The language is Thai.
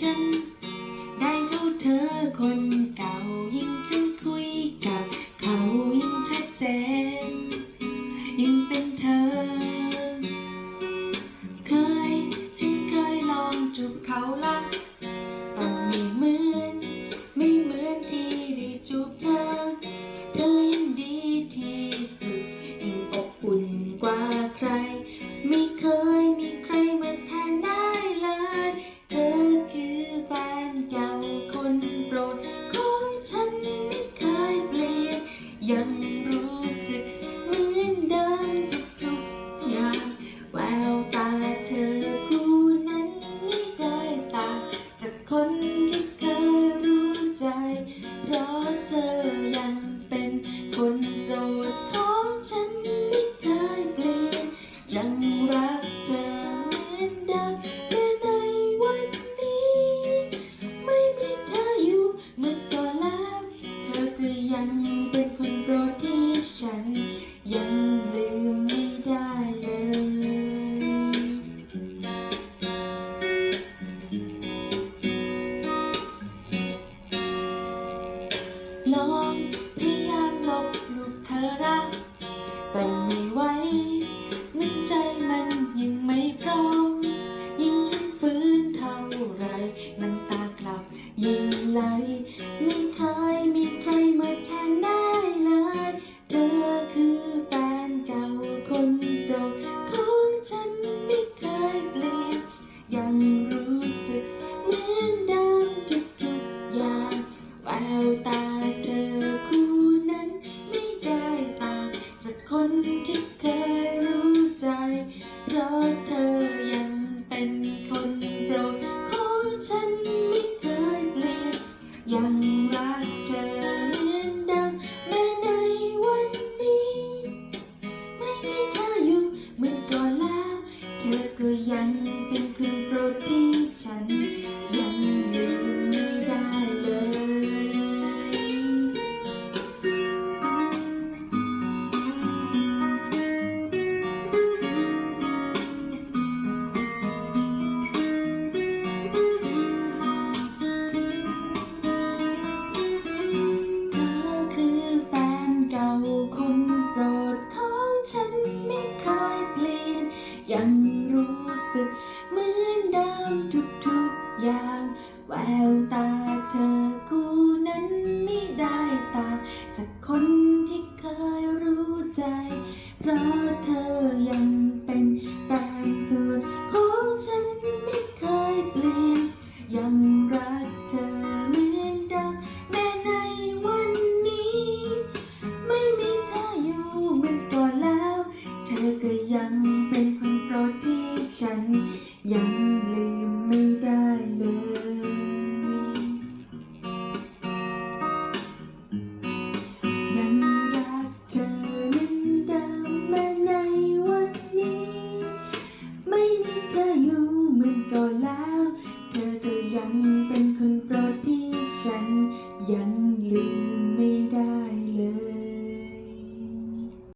ฉัน ได้เท่าเธอคนเก่ายิ่งฉันคุยกับเขายิ่งชัดเจน ยิ่งเป็นเธอ เคยฉันเคยลองจุบเขาแล้ว ยังรู้สึกเหมือนเดิมทุกๆอย่างแววตาเธอคู่นั้นไม่ได้ต่างจากคนที่เคยรู้ใจ เพราะเธอยังเป็นคนโปรดของฉันไม่เคยเปลี่ยนยังรักเธอเหมือนเดิม Do. to ยามแววตาเธอคู่นั้นไม่ได้ตาจากคนที่เคยรู้ใจ เพราะเธอยัง yummy.